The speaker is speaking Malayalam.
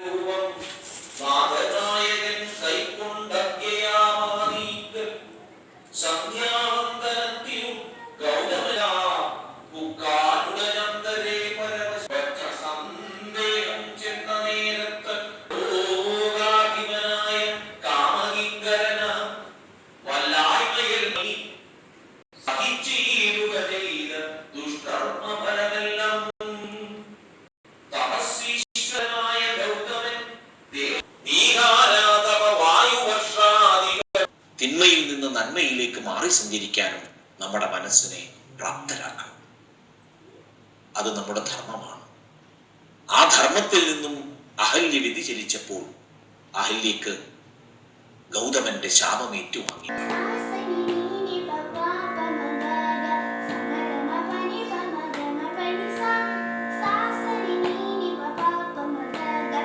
Thank you. തിന്മയിൽ നിന്ന് നന്മയിലേക്ക് മാറി സഞ്ചരിക്കാനും നമ്മുടെ മനസ്സിനെ പ്രാപ്തരാക്കണം. അത് നമ്മുടെ ധർമ്മമാണ്. ആ ധർമ്മത്തിൽ നിന്നും അഹല്യ വ്യതിചലിച്ചപ്പോൾ അഹല്യക്ക് ഗൗതമന്റെ ശാപം ഏറ്റുവാങ്ങി സാസ